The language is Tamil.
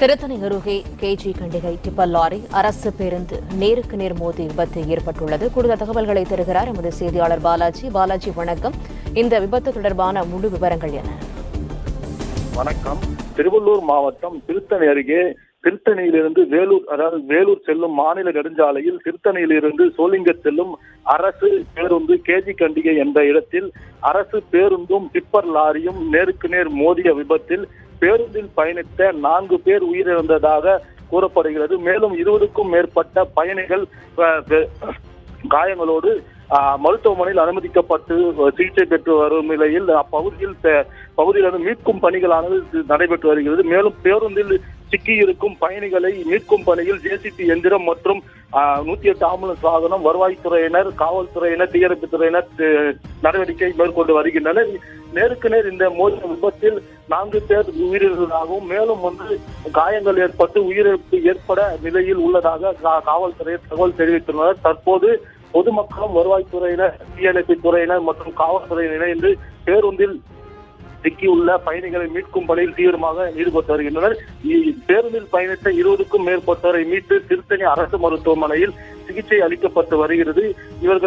திருத்தணி அருகே கேஜி கண்டிகை டிப்பர் லாரி அரசு பேருந்து நேருக்கு நேர் மோதி விபத்து ஏற்பட்டுள்ளது. கூடுதல் தகவல்களை தருகிறார் எமது செய்தியாளர் பாலாஜி. பாலாஜி வணக்கம். இந்த விபத்து தொடர்பான முழு விவரங்கள் என்ன? வணக்கம். திருவள்ளூர் மாவட்டம் திருத்தணி அருகே திருத்தணியிலிருந்து வேலூர் அதாவது வேலூர் செல்லும் மாநில நெடுஞ்சாலையில் திருத்தணியிலிருந்து சோளிங்கர் செல்லும் அரசு பேருந்து கேஜி கண்டிகை என்ற இடத்தில் அரசு பேருந்தும் டிப்பர் லாரியும் நேருக்கு நேர் மோதிய விபத்தில் பேருந்தில் பயணித்த நான்கு பேர் உயிரிழந்ததாக கூறப்படுகிறது. மேலும் இருபதுக்கும் மேற்பட்ட பயணிகள் காயங்களோடு மருத்துவமனையில் அனுமதிக்கப்பட்டு சிகிச்சை பெற்று வரும் நிலையில் அப்பகுதியில் பகுதியிலிருந்து மீட்கும் பணிகளானது நடைபெற்று வருகிறது. மேலும் பேருந்தில் சிக்கியிருக்கும் பயணிகளை மீட்கும் பணியில் ஜேசிபி எந்திரம் மற்றும் நூத்தி எட்டு ஆம்புலன்ஸ் வாகனம் வருவாய்த்துறையினர் காவல்துறையினர் தீயணைப்பு துறையினர் நடவடிக்கை மேற்கொண்டு வருகின்றனர். நேருக்கு நேர் இந்த மோதிய விபத்தில் நான்கு பேர் உயிரிழந்ததாகவும் மேலும் வந்து காயங்கள் ஏற்பட்டு உயிரிழப்பு ஏற்பட நிலையில் உள்ளதாக கா- காவல்துறையினர் தகவல் தெரிவித்துள்ளனர். தற்போது பொதுமக்களும் வருவாய்த்துறையினர் தீயணைப்பு துறையினர் மற்றும் காவல்துறையினர் இணைந்து பேருந்தில் சிக்கியுள்ள பயணிகளை மீட்கும் பணியில் தீவிரமாக ஈடுபட்டு வருகின்றனர். பேருந்தில் பயணித்த இருபதுக்கும் மேற்பட்டோரை மீட்டு திருத்தணி அரசு மருத்துவமனையில் சிகிச்சை அளிக்கப்பட்டு வருகிறது. இவர்கள்